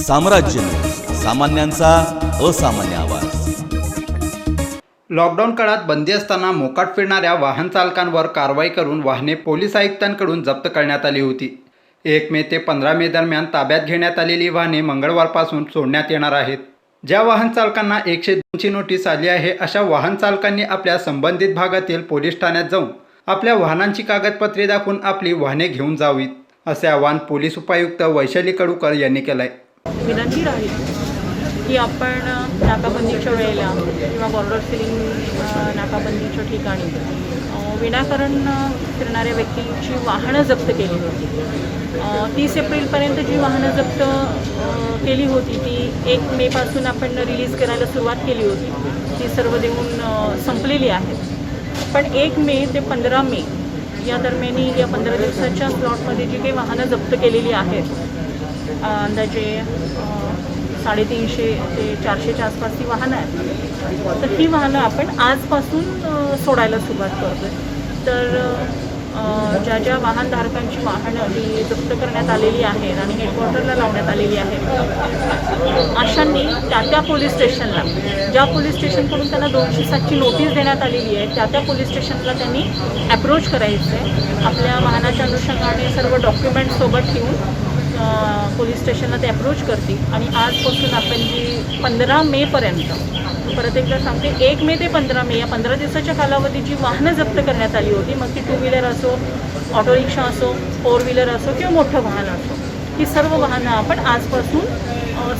साम्राज्य सामान्यांचा असामान्य आवाज. लॉकडाऊन काळात बंदी असताना मोकाट फिरणाऱ्या वाहन चालकांवर कारवाई करून वाहने पोलीस आयुक्तांकडून जप्त करण्यात आली होती. एक मे ते पंधरा मे दरम्यान ताब्यात घेण्यात आलेली वाहने मंगळवारपासून सोडण्यात येणार आहेत. ज्या वाहन चालकांना एकशे दोनची नोटीस आली आहे अशा वाहन चालकांनी आपल्या संबंधित भागातील पोलीस ठाण्यात जाऊन आपल्या वाहनांची कागदपत्रे दाखवून आपली वाहने घेऊन जावीत असे आवाहन पोलीस उपायुक्त वैशाली कडूकर यांनी केलं आहे विनंती राहील की आपण नाकाबंदीच्या वेळेला किंवा बॉर्डर सिलिंग नाकाबंदीच्या ठिकाणी विनाकारण फिरणाऱ्या व्यक्तींची वाहनं जप्त केली होती. तीस एप्रिलपर्यंत जी वाहनं जप्त केली होती ती एक मेपासून आपण रिलीज करायला सुरुवात केली होती. ती सर्व देऊन संपलेली आहेत पण एक मे ते पंधरा मे या दरम्यानी या पंधरा दिवसाच्या स्लॉटमध्ये जी काही वाहनं जप्त केलेली आहेत अंदाजे साडेतीनशे ते चारशेच्या आसपास ती वाहनं आहेत. तर ही वाहनं आपण आजपासून सोडायला सुरुवात करतो तर ज्या ज्या वाहनधारकांची वाहनं ही जप्त करण्यात आलेली आहेत आणि हेडक्वॉर्टरला लावण्यात आलेली आहेत अशांनी त्या त्या पोलीस स्टेशनला ज्या पोलीस स्टेशनकडून त्यांना दोनशे सातची नोटीस देण्यात आलेली आहे त्या त्या पोलीस स्टेशनला त्यांनी अप्रोच करायचं आहे आपल्या वाहनाच्या अनुषंगाने सर्व डॉक्युमेंट सोबत ठेवून पोलीस स्टेशनला ते अप्रोच करतील. आणि आजपासून आपण जी पंधरा मेपर्यंत परत एकदा सांगते एक मे ते पंधरा मे या पंधरा दिवसाच्या कालावधीत जी वाहनं जप्त करण्यात आली होती. मग ती टू व्हीलर असो ऑटो रिक्षा असो फोर व्हीलर असो किंवा मोठं वाहन असो ही सर्व वाहनं आपण आजपासून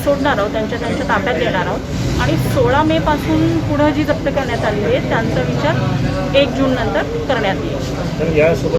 सोडणार आहोत. त्यांच्या त्यांच्या ताब्यात देणार आहोत. आणि सोळा मेपासून पुढं जी जप्त करण्यात आली आहे त्यांचा विचार एक जूननंतर करण्यात येईल.